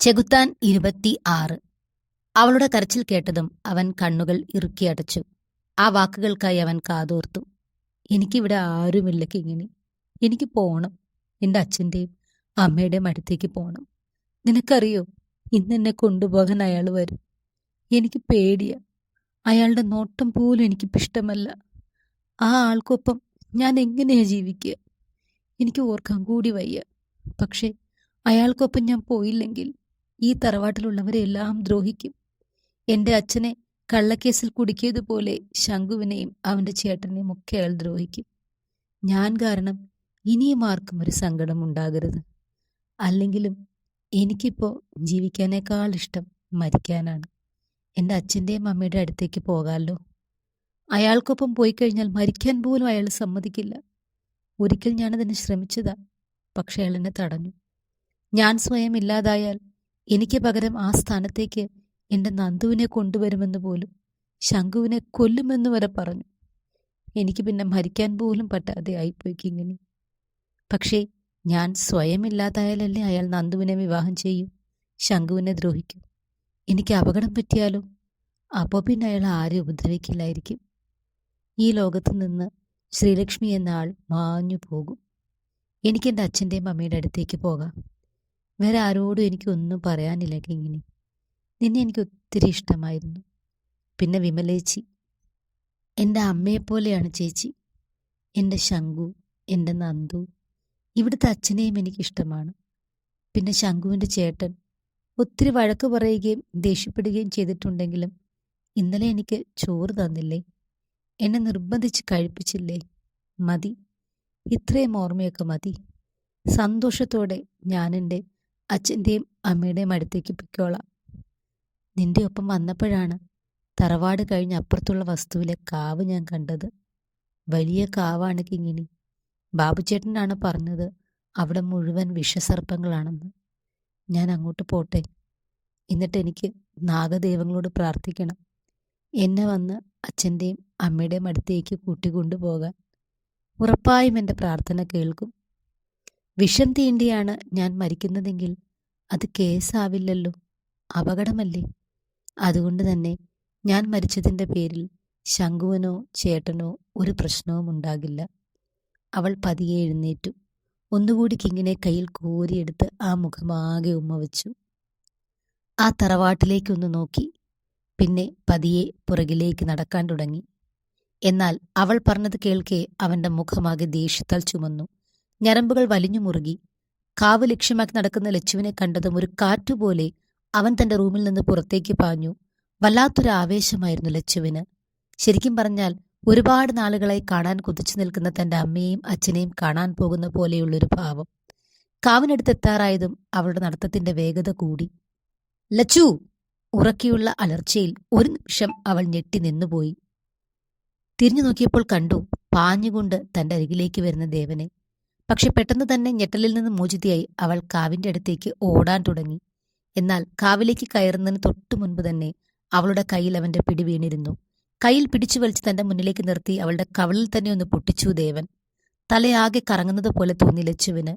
ചെകുത്താൻ ഇരുപത്തി ആറ് അവളുടെ കരച്ചിൽ കേട്ടതും അവൻ കണ്ണുകൾ ഇറുക്കിയടച്ചു ആ വാക്കുകൾക്കായി അവൻ കാതോർത്തു. എനിക്കിവിടെ ആരുമില്ല കിങ്ങിണി എനിക്ക് പോണം. എന്റെ അച്ഛന്റെയും അമ്മയുടെയും അടുത്തേക്ക് പോണം. നിനക്കറിയോ? ഇന്ന് എന്നെ കൊണ്ടുപോകാൻ അയാൾ വരും. എനിക്ക് പേടിയ. അയാളുടെ നോട്ടം പോലും എനിക്കിപ്പോൾ ഇഷ്ടമല്ല. ആ ആൾക്കൊപ്പം ഞാൻ എങ്ങനെയാ ജീവിക്കുക? എനിക്ക് ഓർക്കാൻ കൂടി വയ്യ. പക്ഷേ അയാൾക്കൊപ്പം ഞാൻ പോയില്ലെങ്കിൽ ഈ തറവാട്ടിലുള്ളവരെ എല്ലാം ദ്രോഹിക്കും. എന്റെ അച്ഛനെ കള്ളക്കേസിൽ കുടുക്കിയതുപോലെ ശങ്കുവിനെയും അവന്റെ ചേട്ടനെയും ഒക്കെ അയാൾ ദ്രോഹിക്കും. ഞാൻ കാരണം ഇനിയും ആർക്കും ഒരു സങ്കടം ഉണ്ടാകരുത്. അല്ലെങ്കിലും എനിക്കിപ്പോൾ ജീവിക്കാനേക്കാൾ ഇഷ്ടം മരിക്കാനാണ്. എന്റെ അച്ഛന്റെയും അമ്മയുടെ അടുത്തേക്ക് പോകാമല്ലോ അയാൾക്കൊപ്പം പോയി കഴിഞ്ഞാൽ മരിക്കാൻ പോലും അയാൾ സമ്മതിക്കില്ല. ഒരിക്കൽ ഞാനതിന് ശ്രമിച്ചതാ പക്ഷെ അയാൾ എന്നെ തടഞ്ഞു. ഞാൻ സ്വയം ഇല്ലാതായാൽ എനിക്ക് പകരം ആ സ്ഥാനത്തേക്ക് എന്റെ നന്ദുവിനെ കൊണ്ടുവരുമെന്ന് പോലും ശംഖുവിനെ കൊല്ലുമെന്ന് വരെ പറഞ്ഞു. എനിക്ക് പിന്നെ മരിക്കാൻ പോലും പറ്റാതെ ആയിപ്പോയി കിങ്ങിണി പക്ഷേ ഞാൻ സ്വയം ഇല്ലാതായാലല്ലേ അയാൾ നന്ദുവിനെ വിവാഹം ചെയ്യും? ശംഖുവിനെ ദ്രോഹിക്കും? എനിക്ക് അപകടം പറ്റിയാലോ? അപ്പോൾ പിന്നെ അയാൾ ആരും ഉപദ്രവിക്കില്ലായിരിക്കും? ഈ ലോകത്ത് നിന്ന് ശ്രീലക്ഷ്മി എന്ന ആൾ മാഞ്ഞു പോകും. എനിക്കെന്റെ അച്ഛന്റെയും അമ്മയുടെ അടുത്തേക്ക് പോകാം. വേറെ ആരോടും എനിക്കൊന്നും പറയാനില്ല കിങ്ങിണി നിന്നെ എനിക്ക് ഒത്തിരി ഇഷ്ടമായിരുന്നു. പിന്നെ വിമലേച്ചി. എന്റെ അമ്മയെപ്പോലെയാണ് ചേച്ചി. എന്റെ ശംഖു എന്റെ നന്ദു. ഇവിടുത്തെ അച്ഛനെയും എനിക്കിഷ്ടമാണ്. പിന്നെ ശംഖുവിന്റെ ചേട്ടൻ. ഒത്തിരി വഴക്ക് പറയുകയും ദേഷ്യപ്പെടുകയും ചെയ്തിട്ടുണ്ടെങ്കിലും ഇന്നലെ എനിക്ക് ചോറ് തന്നില്ലേ? എന്നെ നിർബന്ധിച്ച് കഴിപ്പിച്ചില്ലേ? മതി. ഇത്രയും ഓർമ്മയൊക്കെ മതി. സന്തോഷത്തോടെ ഞാനെന്റെ അച്ഛന്റെയും അമ്മയുടെയും അടുത്തേക്ക് പൊയ്ക്കോളാം. നിന്റെ ഒപ്പം വന്നപ്പോഴാണ് തറവാട് കഴിഞ്ഞ് അപ്പുറത്തുള്ള വസ്തുവിലെ കാവ് ഞാൻ കണ്ടത്. വലിയ കാവാണ് കിങ്ങിണി. ബാബുചേട്ടനാണ് പറഞ്ഞത് അവിടെ മുഴുവൻ വിഷസർപ്പങ്ങളാണെന്ന്. ഞാൻ അങ്ങോട്ട് പോട്ടെ. എന്നിട്ട് എനിക്ക് നാഗദേവങ്ങളോട് പ്രാർത്ഥിക്കണം. എന്നെ വന്ന് അച്ഛന്റെയും അമ്മയുടെയും അടുത്തേക്ക് കൂട്ടിക്കൊണ്ടുപോകാൻ. ഉറപ്പായും എന്റെ പ്രാർത്ഥന കേൾക്കും. വിഷം തീണ്ടിയാണ് ഞാൻ മരിക്കുന്നതെങ്കിൽ അത് കേസാവില്ലല്ലോ. അപകടമല്ലേ? അതുകൊണ്ട് തന്നെ ഞാൻ മരിച്ചതിന്റെ പേരിൽ ശങ്കുവനോ ചേട്ടനോ ഒരു പ്രശ്നവും ഉണ്ടാകില്ല. അവൾ പതിയെ എഴുന്നേറ്റു. ഒന്നുകൂടി കിങ്ങിനെ കയ്യിൽ കോരിയെടുത്ത് ആ മുഖമാകെ ഉമ്മ വച്ചു ആ തറവാട്ടിലേക്കൊന്ന് നോക്കി. പിന്നെ പതിയെ പുറകിലേക്ക് നടക്കാൻ തുടങ്ങി. എന്നാൽ അവൾ പറഞ്ഞത് കേൾക്കെ അവന്റെ മുഖമാകെ ദേഷ്യത്താൽ ചുമന്നു. ഞരമ്പുകൾ വലിഞ്ഞു മുറുകി. കാവ് ലക്ഷ്യമാക്കി നടക്കുന്ന ലച്ചുവിനെ കണ്ടതും ഒരു കാറ്റുപോലെ അവൻ തന്റെ റൂമിൽ നിന്ന് പുറത്തേക്ക് പാഞ്ഞു. വല്ലാത്തൊരു ആവേശമായിരുന്നു ലച്ചുവിന്. ശരിക്കും പറഞ്ഞാൽ ഒരുപാട് നാളുകളായി കാണാൻ കുതിച്ചു നിൽക്കുന്ന തന്റെ അമ്മയെയും അച്ഛനെയും കാണാൻ പോകുന്ന പോലെയുള്ളൊരു ഭാവം. കാവിനടുത്തെത്താറായതും അവളുടെ നടത്തത്തിന്റെ വേഗത കൂടി. ലച്ചു! ഉറക്കിയുള്ള അലർച്ചയിൽ ഒരു നിമിഷം അവൾ ഞെട്ടി നിന്നുപോയി. തിരിഞ്ഞു നോക്കിയപ്പോൾ കണ്ടു പാഞ്ഞുകൊണ്ട് തന്റെ അരികിലേക്ക് വരുന്ന ദേവനെ. പക്ഷെ പെട്ടെന്ന് തന്നെ ഞെട്ടലിൽ നിന്ന് മോചിതയായി അവൾ കാവിന്റെ അടുത്തേക്ക് ഓടാൻ തുടങ്ങി. എന്നാൽ കാവിലേക്ക് കയറുന്നതിന് തൊട്ടു മുൻപ് തന്നെ അവളുടെ കയ്യിൽ അവന്റെ പിടി വീണിരുന്നു. കയ്യിൽ പിടിച്ചു വലിച്ച് തന്റെ മുന്നിലേക്ക് നിർത്തി അവളുടെ കവളിൽ തന്നെ ഒന്ന് പൊട്ടിച്ചു ദേവൻ. തലയാകെ കറങ്ങുന്നത് പോലെ തോന്നി ലച്ചുവിന്.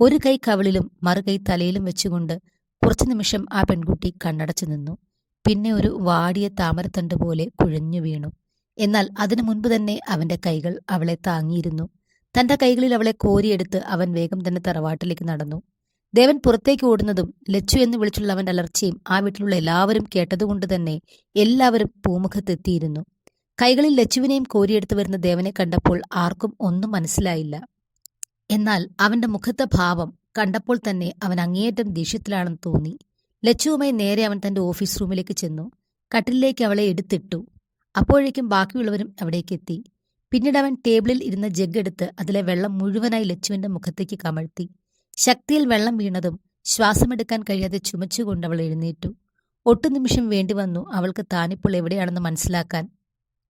ഒരു കൈ കവളിലും മറുകൈ തലയിലും വെച്ചുകൊണ്ട് കുറച്ചു നിമിഷം ആ പെൺകുട്ടി കണ്ണടച്ചു നിന്നു. പിന്നെ ഒരു വാടിയ താമരത്തണ്ട് പോലെ കുഴഞ്ഞു വീണു. എന്നാൽ അതിനു മുൻപ് തന്നെ അവന്റെ കൈകൾ അവളെ താങ്ങിയിരുന്നു. തന്റെ കൈകളിൽ അവളെ കോരിയെടുത്ത് അവൻ വേഗം തന്നെ തറവാട്ടിലേക്ക് നടന്നു. ദേവൻ പുറത്തേക്ക് ഓടുന്നതും ലച്ചു എന്ന് വിളിച്ചുള്ള അവന്റെ അലർച്ചയും ആ വീട്ടിലുള്ള എല്ലാവരും കേട്ടതുകൊണ്ട് തന്നെ എല്ലാവരും പൂമുഖത്തെത്തിയിരുന്നു. കൈകളിൽ ലച്ചുവിനെയും കോരിയെടുത്ത് വരുന്ന ദേവനെ കണ്ടപ്പോൾ ആർക്കും ഒന്നും മനസ്സിലായില്ല. എന്നാൽ അവന്റെ മുഖത്തെ ഭാവം കണ്ടപ്പോൾ തന്നെ അവൻ അങ്ങേയറ്റം ദേഷ്യത്തിലാണെന്ന് തോന്നി. ലച്ചുവുമായി നേരെ അവൻ തന്റെ ഓഫീസ് റൂമിലേക്ക് ചെന്നു. കട്ടിലേക്ക് അവളെ എടുത്തിട്ടു. അപ്പോഴേക്കും ബാക്കിയുള്ളവരും അവിടേക്ക് എത്തി പിന്നീട് അവൻ ടേബിളിൽ ഇരുന്ന ജഗ് എടുത്ത് അതിലെ വെള്ളം മുഴുവനായി ലച്ചുവിന്റെ മുഖത്തേക്ക് കമഴ്ത്തി. ശക്തിയിൽ വെള്ളം വീണതും ശ്വാസമെടുക്കാൻ കഴിയാതെ ചുമച്ചുകൊണ്ട് അവൾ എഴുന്നേറ്റു. ഒട്ടു നിമിഷം വേണ്ടി വന്നു അവൾക്ക് താനിപ്പോൾ എവിടെയാണെന്ന് മനസ്സിലാക്കാൻ.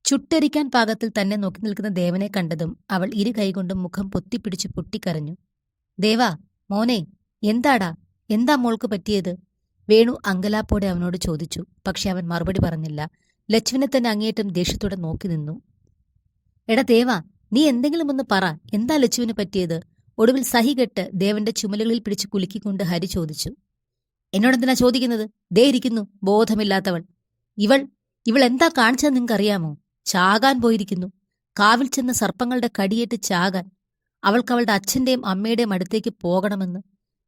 ചുട്ടരിക്കാൻ പാകത്തിൽ തന്നെ നോക്കി നിൽക്കുന്ന ദേവനെ കണ്ടതും അവൾ ഇരു കൈകൊണ്ടും മുഖം പൊത്തിപ്പിടിച്ച് പൊട്ടിക്കരഞ്ഞു. ദേവാ മോനെ എന്താടാ? എന്താ മോൾക്ക് പറ്റിയത്? വേണു അങ്കലാപ്പോടെ അവനോട് ചോദിച്ചു. പക്ഷെ അവൻ മറുപടി പറഞ്ഞില്ല. ലച്ചുവിനെ തന്നെ അങ്ങേയറ്റം ദേഷ്യത്തോടെ നോക്കി നിന്നു. എടാ ദേവാ നീ എന്തെങ്കിലും ഒന്ന് പറ. എന്താ ലച്ചുവിന് പറ്റിയത്? ഒടുവിൽ സഹികെട്ട് ദേവന്റെ ചുമലുകളിൽ പിടിച്ച് കുലുക്കിക്കൊണ്ട് ഹരി ചോദിച്ചു. എന്നോടെന്തിനാ ചോദിക്കുന്നത്? ദേ ഇരിക്കുന്നു ബോധമില്ലാത്തവൾ. ഇവൾ ഇവൾ എന്താ കാണിച്ചത് നിങ്ങൾക്കറിയാമോ? ചാകാൻ പോയിരിക്കുന്നു. കാവിൽ ചെന്ന സർപ്പങ്ങളുടെ കടിയേറ്റ് ചാകാൻ. അവൾക്ക് അവളുടെ അച്ഛന്റെയും അമ്മയുടെയും അടുത്തേക്ക് പോകണമെന്ന്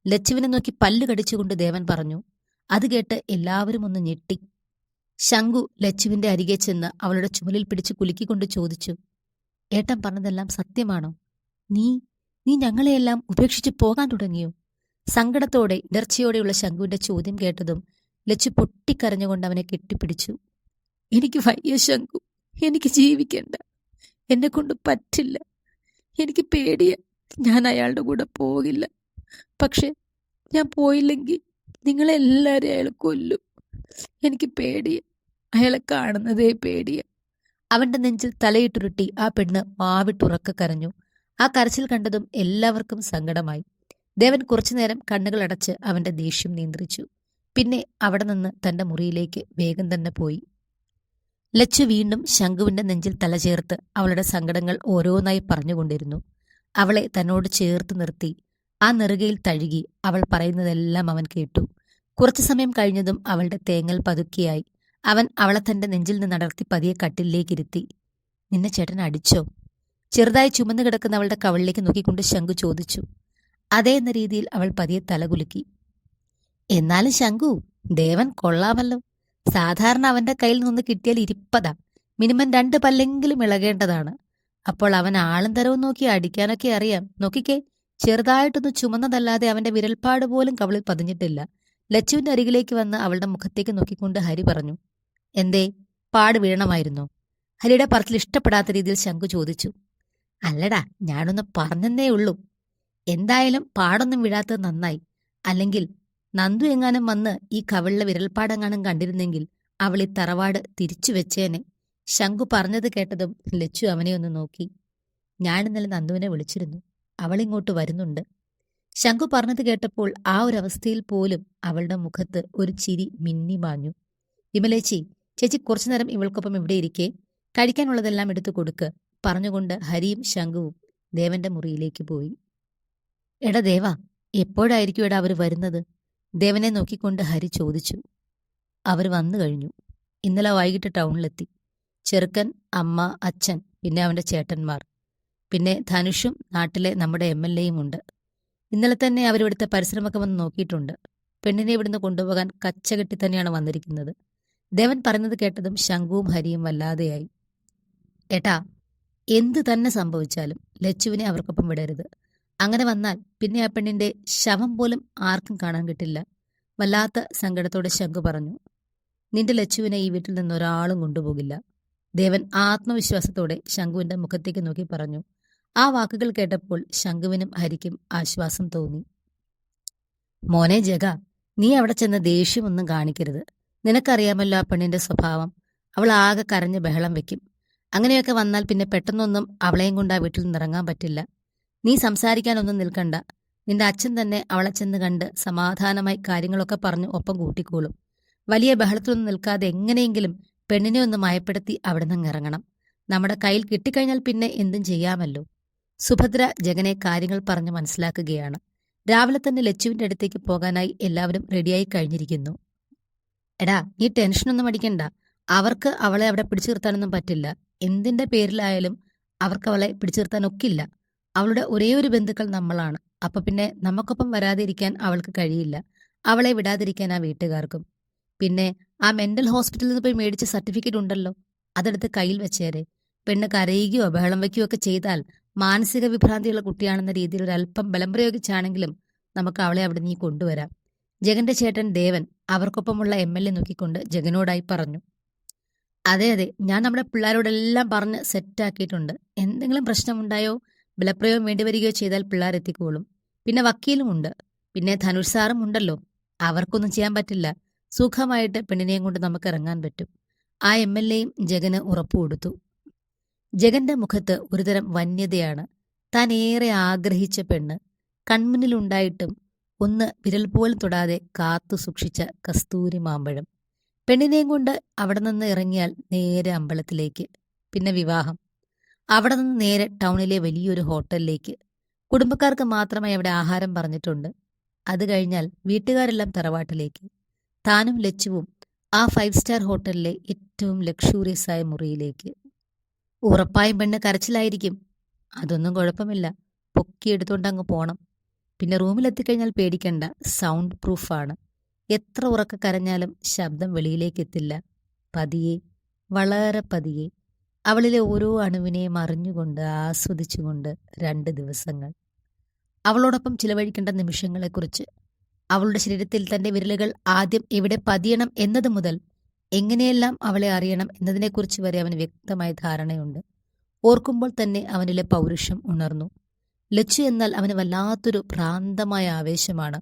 ലച്ചുവിനെ നോക്കി പല്ല് കടിച്ചുകൊണ്ട് ദേവൻ പറഞ്ഞു. അത് കേട്ട് എല്ലാവരും ഒന്ന് ഞെട്ടി. ശങ്കു ലച്ചുവിന്റെ അരികെ ചെന്ന് അവളുടെ ചുമലിൽ പിടിച്ച് കുലുക്കിക്കൊണ്ട് ചോദിച്ചു. ഏട്ടൻ പറഞ്ഞതെല്ലാം സത്യമാണോ? നീ നീ ഞങ്ങളെയെല്ലാം ഉപേക്ഷിച്ച് പോകാൻ തുടങ്ങിയോ? സങ്കടത്തോടെ ഇടർച്ചയോടെയുള്ള ശങ്കുവിന്റെ ചോദ്യം കേട്ടതും ലച്ചു പൊട്ടിക്കരഞ്ഞുകൊണ്ട് അവനെ കെട്ടിപ്പിടിച്ചു. എനിക്ക് വയ്യ ശങ്കു എനിക്ക് ജീവിക്കണ്ട. എന്നെ കൊണ്ട് പറ്റില്ല. എനിക്ക് പേടിയ. ഞാൻ അയാളുടെ കൂടെ പോകില്ല. പക്ഷെ ഞാൻ പോയില്ലെങ്കിൽ നിങ്ങളെല്ലാവരും അയാൾ കൊല്ലും. എനിക്ക് പേടിയ. അയാളെ കാണുന്നതേ പേടിയ. അവന്റെ നെഞ്ചിൽ തലയിട്ടുരുട്ടി ആ പെണ്ണ് മാവിട്ടുറക്ക കരഞ്ഞു. ആ കരച്ചിൽ കണ്ടതും എല്ലാവർക്കും സങ്കടമായി. ദേവൻ കുറച്ചുനേരം കണ്ണുകൾ അടച്ച് അവന്റെ ദേഷ്യം നിയന്ത്രിച്ചു. പിന്നെ അവിടെ നിന്ന് തന്റെ മുറിയിലേക്ക് വേഗം തന്നെ പോയി. ലച്ചു വീണ്ടും ശംഖുവിന്റെ നെഞ്ചിൽ തലചേർത്ത് അവളുടെ സങ്കടങ്ങൾ ഓരോന്നായി പറഞ്ഞുകൊണ്ടിരുന്നു. അവളെ തന്നോട് ചേർത്ത് നിർത്തി. ആ നെറുകയിൽ തഴുകി അവൾ പറയുന്നതെല്ലാം അവൻ കേട്ടു. കുറച്ചു സമയം കഴിഞ്ഞതും അവളുടെ തേങ്ങൽ പതുക്കിയായി. അവൻ അവളെ തന്റെ നെഞ്ചിൽ നിന്ന് നടത്തി പതിയെ കട്ടിലേക്കിരുത്തി നിന്നെ ചേട്ടൻ അടിച്ചോ? ചെറുതായി ചുമന്നു കിടക്കുന്ന അവളുടെ കവളിലേക്ക് നോക്കിക്കൊണ്ട് ശംഖു ചോദിച്ചു. അതേ എന്ന രീതിയിൽ അവൾ പതിയെ തലകുലുക്കി. എന്നാലും ശംഖു ദേവൻ കൊള്ളാമല്ലോ. സാധാരണ അവന്റെ കയ്യിൽ നിന്ന് കിട്ടിയാൽ ഇരിപ്പതാ. മിനിമം രണ്ട് പല്ലെങ്കിലും ഇളകേണ്ടതാണ്. അപ്പോൾ അവൻ ആളും തരവും നോക്കി അടിക്കാനൊക്കെ അറിയാം. നോക്കിക്കേ ചെറുതായിട്ടൊന്ന് ചുമന്നതല്ലാതെ അവന്റെ വിരൽപ്പാട് പോലും കവളിൽ പതിഞ്ഞിട്ടില്ല. ലച്ചുവിന്റെ അരികിലേക്ക് വന്ന് അവളുടെ മുഖത്തേക്ക് നോക്കിക്കൊണ്ട് ഹരി പറഞ്ഞു. എന്തേ? പാട് വീഴണമായിരുന്നോ ഹരിയുടെ പറത്തിൽ ഇഷ്ടപ്പെടാത്ത രീതിയിൽ ശങ്കു ചോദിച്ചു. അല്ലടാ ഞാനൊന്ന് പറഞ്ഞെന്നേ ഉള്ളൂ. എന്തായാലും പാടൊന്നും വീഴാത്തത് നന്നായി. അല്ലെങ്കിൽ നന്ദു എങ്ങാനും വന്ന് ഈ കവിളിലെ വിരൽപ്പാടെങ്ങാനും കണ്ടിരുന്നെങ്കിൽ അവൾ ഈ തറവാട് തിരിച്ചു വെച്ചേനെ. ശംഖു പറഞ്ഞത് കേട്ടതും ലച്ചു അവനെ ഒന്ന് നോക്കി. ഞാൻ ഇന്നലെ നന്ദുവിനെ വിളിച്ചിരുന്നു. അവളിങ്ങോട്ട് വരുന്നുണ്ട്. ശങ്കു പറഞ്ഞത് കേട്ടപ്പോൾ ആ ഒരു അവസ്ഥയിൽ പോലും അവളുടെ മുഖത്ത് ഒരു ചിരി മിന്നി മാഞ്ഞു. വിമലേച്ചി ചേച്ചി കുറച്ചു നേരം ഇവൾക്കൊപ്പം ഇവിടെ ഇരിക്കെ കഴിക്കാനുള്ളതെല്ലാം എടുത്തു കൊടുക്ക് പറഞ്ഞുകൊണ്ട് ഹരിയും ശംഖുവും ദേവന്റെ മുറിയിലേക്ക് പോയി. എടാ ദേവ എപ്പോഴായിരിക്കും എടാ അവർ വരുന്നത്? ദേവനെ നോക്കിക്കൊണ്ട് ഹരി ചോദിച്ചു. അവർ വന്നു കഴിഞ്ഞു. ഇന്നലെ വൈകിട്ട് ടൗണിലെത്തി. ചെറുക്കൻ അമ്മ അച്ഛൻ പിന്നെ അവന്റെ ചേട്ടന്മാർ. പിന്നെ ധനുഷും നാട്ടിലെ നമ്മുടെ എം എൽ എയും ഉണ്ട്. ഇന്നലെ തന്നെ അവരിവിടുത്തെ പരിശ്രമമൊക്കെ വന്ന് നോക്കിയിട്ടുണ്ട്. പെണ്ണിനെ ഇവിടുന്ന് കൊണ്ടുപോകാൻ കച്ചകെട്ടി തന്നെയാണ് വന്നിരിക്കുന്നത്. ദേവൻ പറഞ്ഞത് കേട്ടതും ശംഖുവും ഹരിയും വല്ലാതെയായി. ഏട്ടാ എന്തു തന്നെ സംഭവിച്ചാലും ലച്ചുവിനെ അവർക്കൊപ്പം വിടരുത്. അങ്ങനെ വന്നാൽ പിന്നെ ആ പെണ്ണിന്റെ ശവം പോലും ആർക്കും കാണാൻ കിട്ടില്ല. വല്ലാത്ത സങ്കടത്തോടെ ശംഖു പറഞ്ഞു നിന്റെ ലച്ചുവിനെ ഈ വീട്ടിൽ നിന്ന് ഒരാളും കൊണ്ടുപോകില്ല. ദേവൻ ആത്മവിശ്വാസത്തോടെ ശംഖുവിന്റെ മുഖത്തേക്ക് നോക്കി പറഞ്ഞു. ആ വാക്കുകൾ കേട്ടപ്പോൾ ശംഖുവിനും ഹരിക്കും ആശ്വാസം തോന്നി. മോനെ ജഗ നീ അവിടെ ചെന്ന ദേഷ്യമൊന്നും കാണിക്കരുത്. നിനക്കറിയാമല്ലോ ആ പെണ്ണിന്റെ സ്വഭാവം. അവൾ ആകെ കരഞ്ഞ് ബഹളം വെക്കും. അങ്ങനെയൊക്കെ വന്നാൽ പിന്നെ പെട്ടെന്നൊന്നും അവളെയും കൊണ്ട് ആ വീട്ടിൽ നിറങ്ങാൻ പറ്റില്ല. നീ സംസാരിക്കാനൊന്നും നിൽക്കണ്ട. നിന്റെ അച്ഛൻ തന്നെ അവളെ ചെന്ന് കണ്ട് സമാധാനമായി കാര്യങ്ങളൊക്കെ പറഞ്ഞു ഒപ്പം കൂട്ടിക്കോളും. വലിയ ബഹളത്തിലൊന്നും നിൽക്കാതെ എങ്ങനെയെങ്കിലും പെണ്ണിനെ ഒന്ന് മയപ്പെടുത്തി അവിടെ നിന്ന് ഇറങ്ങണം. നമ്മുടെ കയ്യിൽ കിട്ടിക്കഴിഞ്ഞാൽ പിന്നെ എന്തും ചെയ്യാമല്ലോ. സുഭദ്ര ജഗനെ കാര്യങ്ങൾ പറഞ്ഞ് മനസ്സിലാക്കുകയാണ്. രാവിലെ തന്നെ ലച്ചുവിന്റെ അടുത്തേക്ക് പോകാനായി എല്ലാവരും റെഡിയായി കഴിഞ്ഞിരിക്കുന്നു. എടാ നീ ടെൻഷനൊന്നും അടിക്കണ്ട. അവർക്ക് അവളെ അവിടെ പിടിച്ചു നിർത്താനൊന്നും പറ്റില്ല. എന്തിന്റെ പേരിലായാലും അവർക്ക് അവളെ പിടിച്ചു നിർത്താൻ അവളുടെ ഒരേ ഒരു ബന്ധുക്കൾ നമ്മളാണ്. അപ്പൊ പിന്നെ നമുക്കൊപ്പം വരാതിരിക്കാൻ അവൾക്ക് കഴിയില്ല. അവളെ വിടാതിരിക്കാൻ ആ വീട്ടുകാർക്കും. പിന്നെ ആ മെന്റൽ ഹോസ്പിറ്റലിൽ നിന്ന് പോയി മേടിച്ച സർട്ടിഫിക്കറ്റ് ഉണ്ടല്ലോ അതെടുത്ത് കയ്യിൽ വെച്ചേരെ. പെണ്ണ് കരയുകയോ ബഹളം വയ്ക്കുകയോ ഒക്കെ ചെയ്താൽ മാനസിക വിഭ്രാന്തിയുള്ള കുട്ടിയാണെന്ന രീതിയിൽ ഒരു അല്പം ബലം പ്രയോഗിച്ചാണെങ്കിലും നമുക്ക് അവളെ അവിടെ നീ കൊണ്ടുവരാം. ജഗന്റെ ചേട്ടൻ ദേവൻ അവർക്കൊപ്പമുള്ള എം എൽ എ നോക്കിക്കൊണ്ട് ജഗനോടായി പറഞ്ഞു. അതെ അതെ ഞാൻ നമ്മുടെ പിള്ളേരോടെല്ലാം പറഞ്ഞ് സെറ്റാക്കിയിട്ടുണ്ട് എന്തെങ്കിലും പ്രശ്നമുണ്ടായോ? ബലപ്രയോഗം വേണ്ടിവരികയോ ചെയ്താൽ പിള്ളേർ എത്തിക്കോളും. പിന്നെ വക്കീലും ഉണ്ട്. പിന്നെ ധനുഷ് സാറും ഉണ്ടല്ലോ. അവർക്കൊന്നും ചെയ്യാൻ പറ്റില്ല. സുഖമായിട്ട് പെണ്ണിനെയും കൊണ്ട് നമുക്ക് ഇറങ്ങാൻ പറ്റും. ആ എം എൽ എയും ജഗന് ഉറപ്പു കൊടുത്തു. ജഗന്റെ മുഖത്ത് ഒരുതരം വന്യതയാണ്. താൻ ഏറെ ആഗ്രഹിച്ച പെണ്ണ്. കൺമുന്നിലുണ്ടായിട്ടും ഒന്ന് വിരൽ പോലും തൊടാതെ കാത്തു സൂക്ഷിച്ച കസ്തൂരി മാമ്പഴം. പെണ്ണിനെയും കൊണ്ട് അവിടെ നിന്ന് ഇറങ്ങിയാൽ നേരെ അമ്പലത്തിലേക്ക് പിന്നെ വിവാഹം. അവിടെ നിന്ന് നേരെ ടൗണിലെ വലിയൊരു ഹോട്ടലിലേക്ക്. കുടുംബക്കാർക്ക് മാത്രമായി അവിടെ ആഹാരം പറഞ്ഞിട്ടുണ്ട്. അത് കഴിഞ്ഞാൽ വീട്ടുകാരെല്ലാം തറവാട്ടിലേക്ക്. താനും ലച്ചുവും ആ ഫൈവ് സ്റ്റാർ ഹോട്ടലിലെ ഏറ്റവും ലക്ഷൂറിയസ് ആയ മുറിയിലേക്ക്. ഉറപ്പായും പെണ്ണ് കരച്ചിലായിരിക്കും. അതൊന്നും കുഴപ്പമില്ല. പൊക്കിയെടുത്തുകൊണ്ട് അങ്ങ് പോണം. പിന്നെ റൂമിലെത്തിക്കഴിഞ്ഞാൽ പേടിക്കണ്ട. സൗണ്ട് പ്രൂഫാണ്. എത്ര ഉറക്ക കരഞ്ഞാലും ശബ്ദം വെളിയിലേക്ക് എത്തില്ല പതിയെ വളരെ പതിയെ. അവളിലെ ഓരോ അണുവിനെയും അറിഞ്ഞുകൊണ്ട് ആസ്വദിച്ചുകൊണ്ട് രണ്ട് ദിവസങ്ങൾ. അവളോടൊപ്പം ചിലവഴിക്കേണ്ട നിമിഷങ്ങളെക്കുറിച്ച്. അവളുടെ ശരീരത്തിൽ തന്റെ വിരലുകൾ ആദ്യം എവിടെ പതിയണം എന്നത് മുതൽ എങ്ങനെയെല്ലാം അവളെ അറിയണം എന്നതിനെക്കുറിച്ച് വരെ അവന് വ്യക്തമായ ധാരണയുണ്ട്. ഓർക്കുമ്പോൾ തന്നെ അവനിലെ പൗരുഷം ഉണർന്നു. ലച്ചു എന്നാൽ അവന് വല്ലാത്തൊരു ഭ്രാന്തമായ ആവേശമാണ്.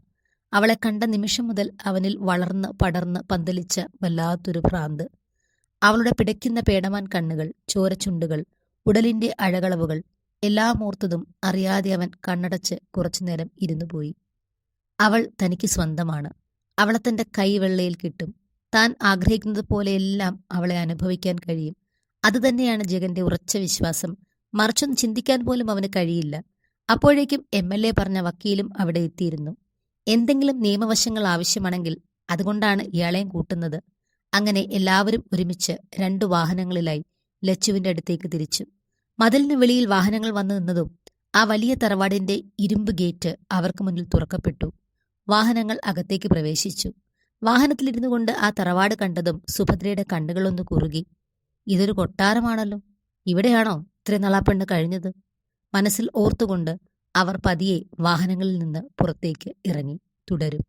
അവളെ കണ്ട നിമിഷം മുതൽ അവനിൽ വളർന്ന് പടർന്ന് പന്തലിച്ച വല്ലാത്തൊരു ഭ്രാന്ത്. അവളുടെ പിടയ്ക്കുന്ന പേടമാൻ കണ്ണുകൾ ചോരച്ചുണ്ടുകൾ ഉടലിന്റെ അഴകളവുകൾ എല്ലാ മൂർത്തതും അറിയാതെ അവൻ കണ്ണടച്ച് കുറച്ചുനേരം ഇരുന്നു പോയി. അവൾ തനിക്ക് സ്വന്തമാണ്. അവളെ തന്റെ കൈവെള്ളയിൽ കിട്ടും. താൻ ആഗ്രഹിക്കുന്നത് പോലെയെല്ലാം അവളെ അനുഭവിക്കാൻ കഴിയും. അതുതന്നെയാണ് ജഗന്റെ ഉറച്ച വിശ്വാസം. മറിച്ചൊന്നും ചിന്തിക്കാൻ പോലും അവന് കഴിയില്ല. അപ്പോഴേക്കും എം എൽ എ പറഞ്ഞ വക്കീലും അവിടെ എത്തിയിരുന്നു. എന്തെങ്കിലും നിയമവശങ്ങൾ ആവശ്യമാണെങ്കിൽ അതുകൊണ്ടാണ് ഇയാളെയും കൂട്ടുന്നത്. അങ്ങനെ എല്ലാവരും ഒരുമിച്ച് രണ്ടു വാഹനങ്ങളിലായി ലച്ചുവിന്റെ അടുത്തേക്ക് തിരിച്ചു. മതിലിന് വെളിയിൽ വാഹനങ്ങൾ വന്നു നിന്നതും ആ വലിയ തറവാടിന്റെ ഇരുമ്പ് ഗേറ്റ് അവർക്ക് മുന്നിൽ തുറക്കപ്പെട്ടു. വാഹനങ്ങൾ അകത്തേക്ക് പ്രവേശിച്ചു. വാഹനത്തിലിരുന്നു കൊണ്ട് ആ തറവാട് കണ്ടതും സുഭദ്രയുടെ കണ്ണുകളൊന്ന് കുറുകി. ഇതൊരു കൊട്ടാരമാണല്ലോ. ഇവിടെയാണോ ഇത്രയും നാളാ പെണ്ണ് കഴിഞ്ഞത്? മനസ്സിൽ ഓർത്തുകൊണ്ട് അവർ പതിയെ വാഹനങ്ങളിൽ നിന്ന് പുറത്തേക്ക് ഇറങ്ങി തുടരും.